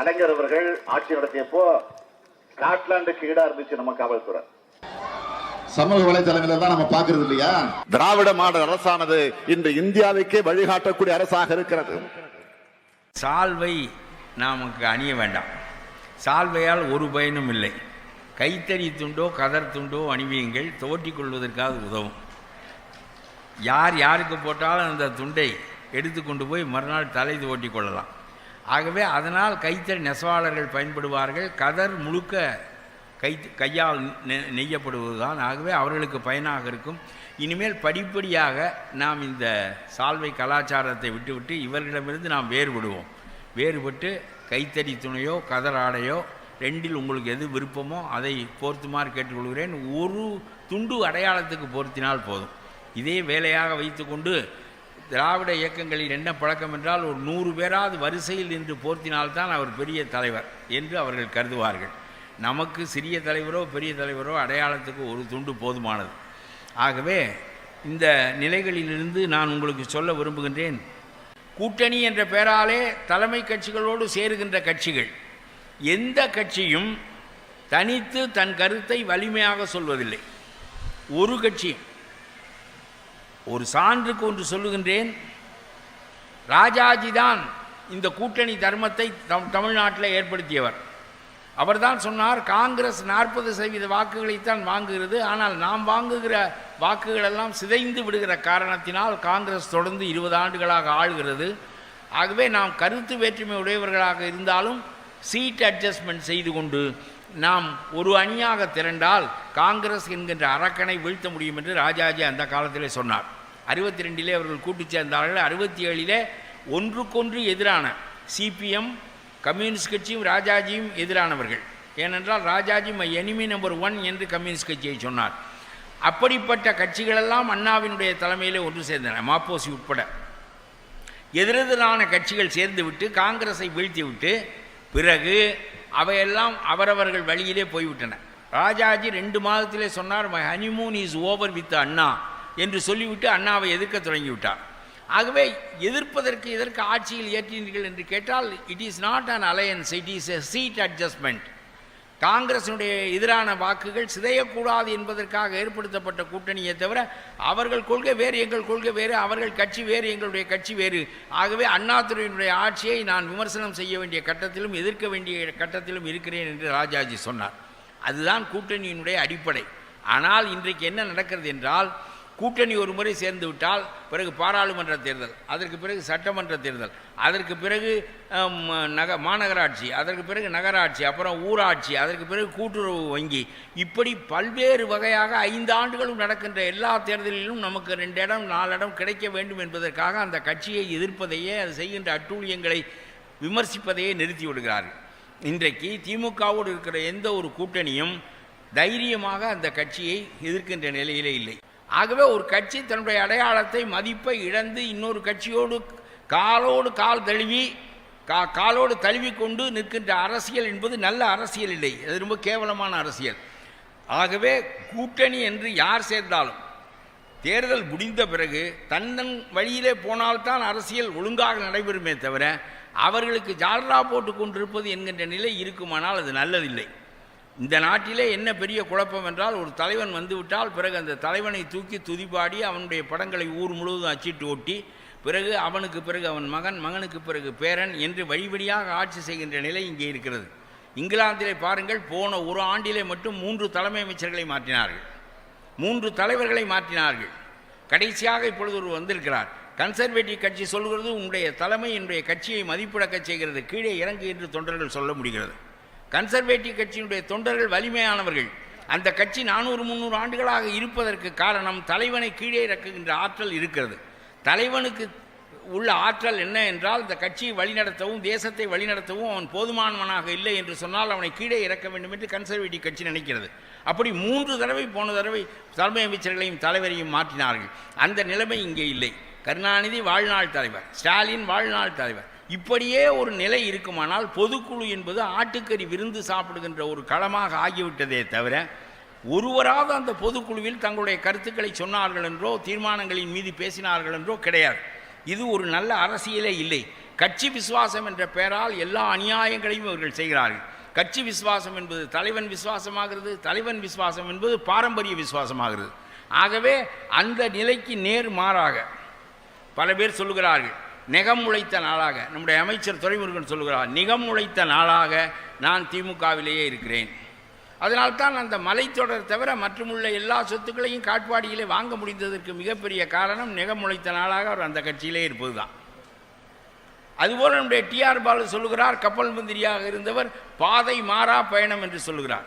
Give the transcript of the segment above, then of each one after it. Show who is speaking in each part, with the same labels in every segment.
Speaker 1: கலைஞர் அவர்கள் ஆட்சி நடத்தியப்போ ஸ்காட்லாந்துக்கு ஈடா இருந்துச்சு நம்ம காவல்துறை.
Speaker 2: சமூக வலைதளங்களை தான் நம்ம பாக்குறது இல்லையா?
Speaker 1: திராவிட மாடல் அரசானது இன்று இந்தியாவுக்கே வழிகாட்டக்கூடிய அரசாக இருக்கிறது.
Speaker 3: சால்வை நமக்கு அணிய வேண்டாம். சால்வையால் ஒரு பயனும் இல்லை. கைத்தறி துண்டோ கதர் துண்டோ அணிவியுங்கள் தோட்டிக் கொள்வதற்காக உதவும். யார் யாருக்கு போட்டாலும் அந்த துண்டை எடுத்து கொண்டு போய் மறுநாள் தலை ஓட்டி கொள்ளலாம். ஆகவே அதனால் கைத்தறி நெசவாளர்கள் பயன்படுவார்கள். கதர் முழுக்க கை கையால் நெய்யப்படுவது நெய்யப்படுவதுதான். ஆகவே அவர்களுக்கு பயனாக இருக்கும். இனிமேல் படிப்படியாக நாம் இந்த சால்வை கலாச்சாரத்தை விட்டுவிட்டு இவர்களிடமிருந்து நாம் வேறுபடுவோம். வேறுபட்டு கைத்தறி துணையோ கதர் ஆடையோ ரெண்டில் உங்களுக்கு எது விருப்பமோ அதை போர்த்துமாறு கேட்டுக்கொள்கிறேன். ஒரு துண்டு அடையாளத்துக்கு போர்த்தினால் போதும். இதே வேலையாக வைத்துக்கொண்டு திராவிட இயக்கங்களில் என்ன பழக்கம் என்றால் ஒரு நூறு பேராவது வரிசையில் நின்று போர்த்தினால்தான் அவர் பெரிய தலைவர் என்று அவர்கள் கருதுவார்கள். நமக்கு சிறிய தலைவரோ பெரிய தலைவரோ அடையாளத்துக்கு ஒரு துண்டு போதுமானது. ஆகவே இந்த நிலைகளிலிருந்து நான் உங்களுக்கு சொல்ல விரும்புகின்றேன் கூட்டணி என்ற பெயராலே தலைமை கட்சிகளோடு சேருகின்ற கட்சிகள் எந்த கட்சியும் தனித்து தன் கருத்தை வலிமையாக சொல்வதில்லை. ஒரு கட்சியும் ஒரு சான்றுக்கு ஒன்று சொல்லுகின்றேன். ராஜாஜி தான் இந்த கூட்டணி தர்மத்தை தம் தமிழ்நாட்டில் ஏற்படுத்தியவர். அவர்தான் சொன்னார் காங்கிரஸ் நாற்பது சதவீத வாக்குகளைத்தான் வாங்குகிறது. ஆனால் நாம் வாங்குகிற வாக்குகளெல்லாம் சிதைந்து விடுகிற காரணத்தினால் காங்கிரஸ் தொடர்ந்து இருபது ஆண்டுகளாக ஆளுகிறது. ஆகவே நாம் கருத்து வேற்றுமை உடையவர்களாக இருந்தாலும் சீட் அட்ஜஸ்ட்மெண்ட் செய்து கொண்டு நாம் ஒரு அணியாக திரண்டால் காங்கிரஸ் என்கின்ற அரக்கனை வீழ்த்த முடியும் என்று ராஜாஜி அந்த காலத்திலே சொன்னார். அறுபத்தி ரெண்டிலே அவர்கள் கூட்டு சேர்ந்தார்கள். அறுபத்தி ஏழிலே ஒன்றுக்கொன்று எதிரான சிபிஎம் கம்யூனிஸ்ட் கட்சியும் ராஜாஜியும் எதிரானவர்கள். ஏனென்றால் Rajaji my enemy number one என்று கம்யூனிஸ்ட் கட்சியை சொன்னார். அப்படிப்பட்ட கட்சிகளெல்லாம் அண்ணாவினுடைய தலைமையிலே ஒன்று சேர்ந்தன மாப்போசி உட்பட. எதிரெதிரான கட்சிகள் சேர்ந்துவிட்டு காங்கிரஸை வீழ்த்திவிட்டு பிறகு அவையெல்லாம் அவரவர்கள் வழியிலே போய்விட்டன. ராஜாஜி ரெண்டு மாதத்திலே சொன்னார் my honeymoon is over with Anna என்று சொல்லிவிட்டு அண்ணாவை எதிர்க்க தொடங்கிவிட்டார். ஆகவே எதிர்ப்பதற்கு இதற்கு ஆட்சியில் ஏற்றினீர்கள் என்று கேட்டால் it is not an alliance it is a seat adjustment காங்கிரசினுடைய எதிரான வாக்குகள் சிதையக்கூடாது என்பதற்காக ஏற்படுத்தப்பட்ட கூட்டணியை தவிர அவர்கள் கொள்கை வேறு எங்கள் கொள்கை வேறு அவர்கள் கட்சி வேறு எங்களுடைய கட்சி வேறு. ஆகவே அண்ணாதுரையினுடைய ஆட்சியை நான் விமர்சனம் செய்ய வேண்டிய கட்டத்திலும் எதிர்க்க வேண்டிய கட்டத்திலும் இருக்கிறேன் என்று ராஜாஜி சொன்னார். அதுதான் கூட்டணியினுடைய அடிப்படை. ஆனால் இன்றைக்கு என்ன நடக்கிறது என்றால் கூட்டணி ஒரு முறை சேர்ந்து விட்டால் பிறகு பாராளுமன்ற தேர்தல் அதற்கு பிறகு சட்டமன்ற தேர்தல் அதற்கு பிறகு நக மாநகராட்சி அதற்கு பிறகு நகராட்சி அப்புறம் ஊராட்சி அதற்கு பிறகு கூட்டுறவு வங்கி. இப்படி பல்வேறு வகையாக ஐந்து ஆண்டுகளும் நடக்கின்ற எல்லா தேர்தலிலும் நமக்கு ரெண்டு இடம் நாலு இடம் கிடைக்க வேண்டும் என்பதற்காக அந்த கட்சியை எதிர்ப்பதையே அது செய்கின்ற அட்டூழியங்களை விமர்சிப்பதையே நிறுத்தி விடுகிறார்கள். இன்றைக்கு திமுகவோடு இருக்கிற எந்த ஒரு கூட்டணியும் தைரியமாக அந்த கட்சியை எதிர்க்கின்ற நிலையிலே இல்லை. ஆகவே ஒரு கட்சி தன்னுடைய அடையாளத்தை மதிப்பை இழந்து இன்னொரு கட்சியோடு காலோடு கால் தழுவி கா காலோடு தழுவி கொண்டு நிற்கின்ற அரசியல் என்பது நல்ல அரசியல் இல்லை. அது ரொம்ப கேவலமான அரசியல். ஆகவே கூட்டணி என்று யார் சேர்ந்தாலும் தேர்தல் முடிந்த பிறகு தன்னன் வழியிலே போனால்தான் அரசியல் ஒழுங்காக நடைபெறுமே தவிர அவர்களுக்கு ஜால்ரா போட்டு கொண்டிருப்பது என்கின்ற நிலை இருக்குமானால் அது நல்லதில்லை. இந்த நாட்டிலே என்ன பெரிய குழப்பம் என்றால் ஒரு தலைவன் வந்துவிட்டால் பிறகு அந்த தலைவனை தூக்கி துதிப்பாடி அவனுடைய படங்களை ஊர் முழுவதும் அச்சிட்டு ஒட்டி பிறகு அவனுக்கு பிறகு அவன் மகன் மகனுக்கு பிறகு பேரன் என்று வழி வழியாக ஆட்சி செய்கின்ற நிலை இங்கே இருக்கிறது. இங்கிலாந்திலே பாருங்கள் போன ஒரு ஆண்டிலே மட்டும் மூன்று தலைமை அமைச்சர்களை மாற்றினார்கள். மூன்று தலைவர்களை மாற்றினார்கள். கடைசியாக இப்பொழுது ஒரு வந்திருக்கிறார். கன்சர்வேட்டிவ் கட்சி சொல்கிறது உங்களுடைய தலைமை என்னுடைய கட்சியை மதிப்பிழக்கச் செய்கிறது கீழே இறங்கு என்று தொண்டர்கள் சொல்ல முடிகிறது. கன்சர்வேட்டிவ் கட்சியினுடைய தொண்டர்கள் வலிமையானவர்கள். அந்த கட்சி நானூறு முந்நூறு ஆண்டுகளாக இருப்பதற்கு காரணம் தலைவனை கீழே இறக்குகின்ற ஆற்றல் இருக்கிறது. தலைவனுக்கு உள்ள ஆற்றல் என்ன என்றால் இந்த கட்சியை வழிநடத்தவும் தேசத்தை வழிநடத்தவும் அவன் போதுமானவனாக இல்லை என்று சொன்னால் அவனை கீழே இறக்க வேண்டும் என்று கன்சர்வேட்டிவ் கட்சி நினைக்கிறது. அப்படி மூன்று தடவை போன தடவை தலைமை அமைச்சர்களையும் தலைவரையும் மாற்றினார்கள். அந்த நிலைமை இங்கே இல்லை. கருணாநிதி வாழ்நாள் தலைவர் ஸ்டாலின் வாழ்நாள் தலைவர். இப்படியே ஒரு நிலை இருக்குமானால் பொதுக்குழு என்பது ஆட்டுக்கறி விருந்து சாப்பிடுகின்ற ஒரு களமாக ஆகிவிட்டதே தவிர ஒருவராவது அந்த பொதுக்குழுவில் தங்களுடைய கருத்துக்களை சொன்னார்கள் என்றோ தீர்மானங்களின் மீது பேசினார்கள் என்றோ கிடையாது. இது ஒரு நல்ல அரசியலே இல்லை. கட்சி விசுவாசம் என்ற பெயரால் எல்லா அநியாயங்களையும் இவர்கள் செய்கிறார்கள். கட்சி விசுவாசம் என்பது தலைவன் விசுவாசமாகிறது தலைவன் விசுவாசம் என்பது பாரம்பரிய விசுவாசமாகிறது. ஆகவே அந்த நிலைக்கு நேர் மாறாக பல பேர் சொல்லுகிறார்கள் நெகம் உழைத்த நாளாக. நம்முடைய அமைச்சர் துரைமுருகன் சொல்கிறார் நிகம் உழைத்த நாளாக நான் திமுகவிலேயே இருக்கிறேன். அதனால்தான் அந்த மலைத்தொடர் தவிர மற்றுமுள்ள எல்லா சொத்துக்களையும் காட்பாடியிலே வாங்க முடிந்ததற்கு மிகப்பெரிய காரணம் நிகம் உழைத்த நாளாக அவர் அந்த கட்சியிலே இருப்பதுதான். அதுபோல் நம்முடைய டிஆர் பாலு சொல்லுகிறார் கப்பல் மந்திரியாக இருந்தவர் பாதை மாறா பயணம் என்று சொல்லுகிறார்.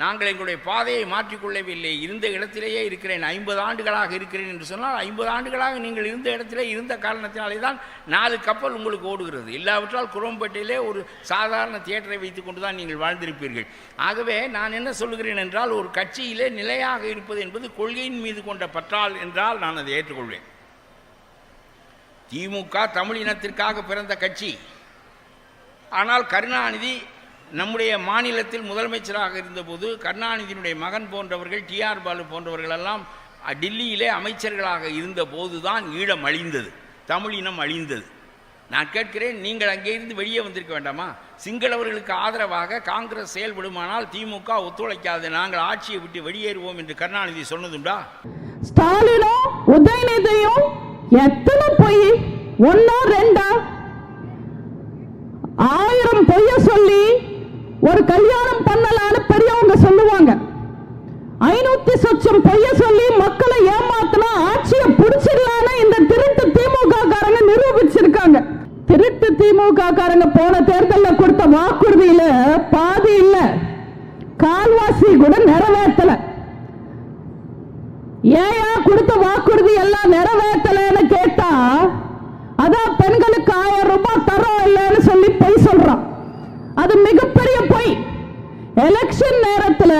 Speaker 3: நாங்கள் எங்களுடைய பாதையை மாற்றிக்கொள்ளவில்லை. இருந்த இடத்திலேயே இருக்கிறேன். ஐம்பது ஆண்டுகளாக இருக்கிறேன் என்று சொன்னால் ஐம்பது ஆண்டுகளாக நீங்கள் இருந்த இடத்திலே இருந்த காரணத்தினாலே தான் நாலு கப்பல் உங்களுக்கு ஓடுகிறது. இல்லாவிட்டால் குரம்பேட்டையிலே ஒரு சாதாரண தியேட்டரை வைத்துக்கொண்டு தான் நீங்கள் வாழ்ந்திருப்பீர்கள். ஆகவே நான் என்ன சொல்லுகிறேன் என்றால் ஒரு கட்சியிலே நிலையாக இருப்பது என்பது கொள்கையின் மீது கொண்ட பற்றால் என்றால் நான் அதை ஏற்றுக்கொள்வேன். திமுக தமிழ் இனத்திற்காக பிறந்த கட்சி. ஆனால் கருணாநிதி நம்முடைய மாநிலத்தில் முதலமைச்சராக இருந்தபோது கருணாநிதியினுடைய மகன் போன்றவர்கள் டிஆர் பாலு போன்றவர்கள் எல்லாம் டில்லியிலே அமைச்சர்களாக இருந்தபோது தான் ஈழம் அழிந்தது தமிழினம் அழிந்தது. நான் கேட்கிறேன் நீங்கள் அங்கேருந்து வெளியே வந்திருக்க வேண்டாமா? சிங்களவர்களுக்கு ஆதரவாக காங்கிரஸ் செயல்படுமானால் திமுக ஒத்துழைக்காது நாங்கள் ஆட்சியை விட்டு வெளியேறுவோம் என்று கருணாநிதி சொன்னதுண்டா?
Speaker 4: ஸ்டாலினும் உதயநிதியும் எத்தனை பொய்? ஒன்னா ரெண்டா? ஆயிரம் பொய்ய சொல்லி ஒரு கல்யாணம் பண்ணலான்னு பெரியவங்க சொல்லுவாங்க. ஐநூத்தி சொச்சம் பொய்ய சொல்லி மக்களை ஏமாத்தினா ஆட்சியை புடிச்சிடலான்னு இந்த திருட்டு திமுக காரங்க நிரூபிச்சிருக்காங்க. திருட்டு திமுக காரங்க போன தேர்தல்ல கொடுத்த வாக்குறுதியில பாதி இல்ல. கால்வாசி கூட நிறைவேற்றல ஏயா கொடுத்த வாக்குறுதி எல்லாம் நிறைவேற்றலன்னு கேட்டா அதான் பெண்களுக்கு ஆயிரம் ரூபாய் தரோம் இல்லைன்னு சொல்லி பொய் சொல்றான். அது மிகப்பெரிய எலெக்ஷன் நேரத்தில்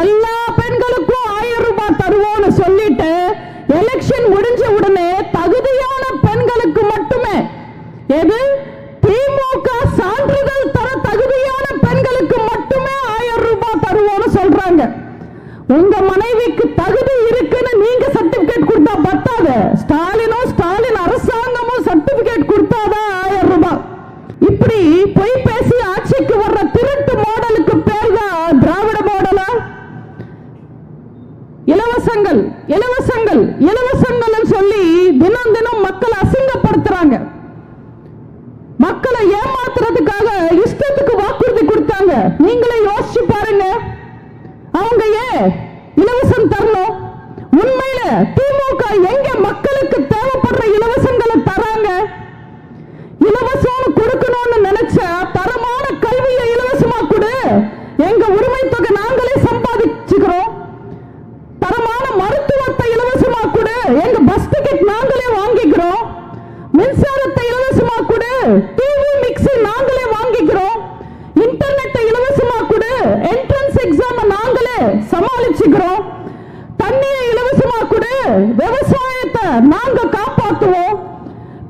Speaker 4: எல்லா பெண்களுக்கும் ஆயிரம் ரூபாய் தருவோம்னு சொல்லிட்டு எலெக்ஷன் முடிஞ்ச உடனே தகுதியான பெண்களுக்கு மட்டுமே எது திமுக சான்றிதழ் தர தகுதியான பெண்களுக்கு மட்டுமே ஆயிரம் ரூபாய் தருவோம்னு சொல்றாங்க உங்க மனைவிக்கு தகுதி இருக்குன்னு நீங்க சர்டிபிகேட் கொடுத்தா பத்தாது ஸ்டாலினும் ஸ்டாலின் அரசாங்கமும் சர்டிபிகேட் கொடுத்தாதான் ஆயிரம் ரூபாய் இப்படி பொய் பேசி ஆட்சிக்கு வர்ற திருட்டு மாடலுக்கு பேர் தான் திராவிட மாடலா இலவசங்கள் இலவசங்கள் இலவசங்கள் சொல்லி தினம் தினம் மக்களை அசிங்கப்படுத்துறாங்க மக்களை ஏமாத்துறதுக்காக இஷ்டத்துக்கு வாக்குறுதி கொடுத்தாங்க நீங்களே யோசிச்சு பாருங்க அவங்க ஏன் இலவசம் தரணும். உண்மையில திமுக எங்க மக்களுக்கு தேவைப்படுற இலவசங்களை தராங்க? இலவசம் கொடுக்கணும்னு நினைச்ச தரமான கல்வியை இலவசமா கொடு. எங்க உரிமை தொகை நாங்களே சம்பாதிச்சுக்கிறோம். தரமான மருத்துவத்தை இலவசமா கொடு. எங்க பஸ் டிக்கெட் நாங்களே வாங்கிக்கிறோம். மின்சாரத்தை இலவசமா கொடு டிவி மிக்ஸி நாங்களே வாங்கிக்கிறோம் இன்டர்நெட்டை இலவசமா கொடு என்ட்ரன்ஸ் எக்ஸாம் நாங்களே சமாளிச்சுக்கிறோம் தண்ணியை இலவசமா கொடு விவசாயத்தை நாங்க காப்பாத்துவோம்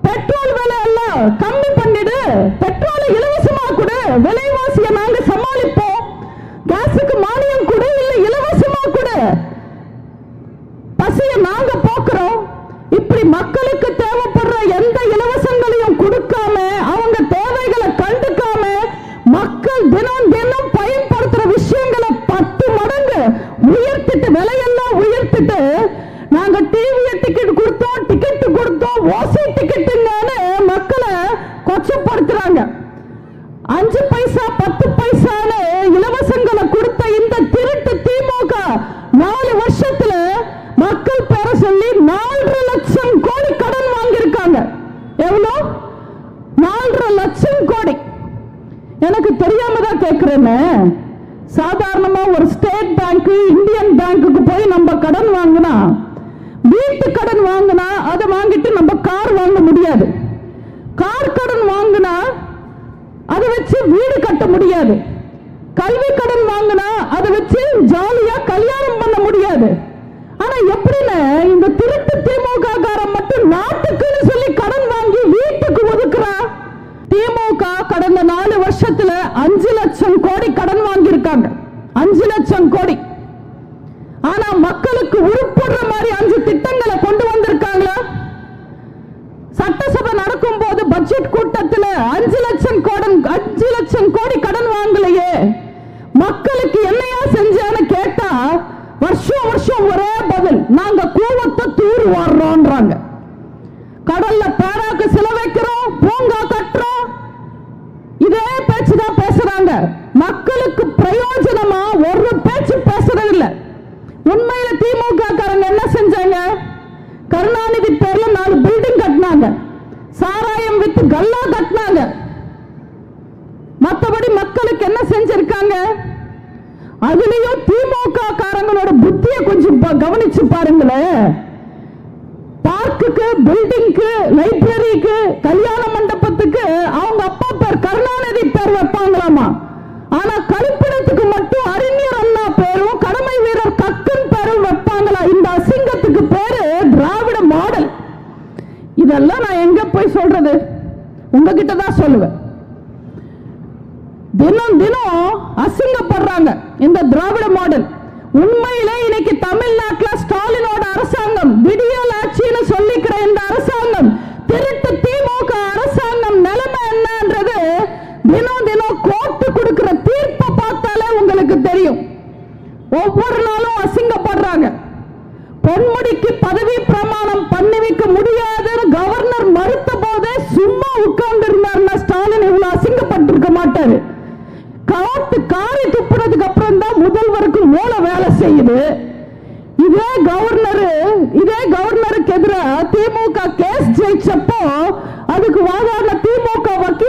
Speaker 4: பெட்ரோல் விலை எல்லாம் கம்மி பண்ணிடு பெட்ரோலை இலவசமா கொடு விலைவாசியை நாங்க சமாளிப்போம் கேஸுக்கு மானியம் கொடு இல்ல இலவசமா கொடு பசியை பார்க்கிறோம். இப்படி மக்களுக்கு தேவைப்படுற எந்த இலவசங்களையும் கொடுக்காம அவங்க தேவைகளை கண்டுக்காம மக்கள் தினம் தினம் பயன்படுத்துற விஷயங்களை பத்து மடங்கு உயர்த்திட்டு விலையெல்லாம் உயர்த்திட்டு நாங்க டிவி டிக்கெட் கொடுத்தோம் டிக்கெட் கொடுத்தோம் ஓசி டிக்கெட்டுங்கன்னு மக்களை கொச்சப்படுத்துறாங்க அஞ்சு பைசா பத்து பைசான்னு இலவசங்களை கொடுத்த இந்த திருட்டு திமுக நாலு வருஷத்துல மக்கள் பெற சொல்லி நாலரை லட்சம் கோடி கடன் வாங்கியிருக்காங்க எவ்வளோ நாலரை லட்சம் கோடி எனக்கு தெரியாம தான் கேட்கிறேன்னு சாதாரணமா ஒரு ஸ்டேட் பேங்க் இந்தியன் பேங்க்குக்கு போய் நம்ம கடன் வாங்கினா வீட்டு கடன் வாங்கினா அதை வாங்கிட்டு நம்ம கார் வாங்க முடியாது. கார் கடன் வாங்கினா அதை வச்சு வீடு கட்ட முடியாது. கல்வி கடன் வாங்கினா அதை வச்சு ஜாலியா கல்யாணம் பண்ண முடியாது ஆனா எப்படின்னு இந்த திருட்டு திமுக காரன் மட்டும் நாட்டுக்குன்னு சொல்லி கடன் வாங்கி வீட்டுக்கு ஒதுக்குறா திமுக கடந்த நாலு வருஷத்துல அஞ்சு லட்சம் கோடி கடன் வாங்கியிருக்காங்க அஞ்சு லட்சம் கோடி. ஆனா மக்களுக்கு உருப்படுற கருணாநிதி பேர்ல நாலு பில்டிங் கட்டினாங்க. சாராயம் வித்து கல்லா கட்டினாங்க. மத்தபடி மக்களுக்கு என்ன செஞ்சிருக்காங்க? அதுலயும் திமுக காரங்களோட புத்திய கொஞ்சம் கவனிச்சு பாருங்களேன். பார்க்குக்கு பில்டிங்க்கு லைப்ரரிக்கு கல்யாண மண்டபத்துக்கு அவங்க அப்பா பேர் கருணாநிதி பேர் வைப்பாங்களாமா? ஆனா கழிப்பிடத்துக்கு மட்டும் அறிஞர் இதெல்லாம் நான் எங்க போய் சொல்றது? உங்ககிட்ட தான் சொல்லுவேன். தினம் தினம் அசிங்கப்படுறாங்க இந்த திராவிட மாடல். உண்மையில இன்னைக்கு தமிழ்நாட்டில் ஸ்டாலினோட அரசாங்கம் விடியல் ஆட்சின்னு சொல்லிக்கிற இந்த அரசாங்கம் திருட்டு திமுக அரசாங்கம் நிலைமை என்னன்றது தினம் தினம் கோர்ட்டு கொடுக்கிற தீர்ப்பை பார்த்தாலே உங்களுக்கு தெரியும். ஒவ்வொரு நாளும் அசிங்கப்படுறாங்க. பொன்முடிக்கு பதவி பிரமாணம் பண்ணி வைக்க முடியாது. மாட்டாரு. காத்து காரி துப்புறதுக்கு அப்புறம் தான் முதல்வருக்கு மூளை வேலை செய்யுது. இதே கவர்னர் இதே கவர்னருக்கு எதிராக திமுக கேஸ் ஜெயிச்சப்போ அதுக்கு வாதாடின திமுக வக்கீல்கள்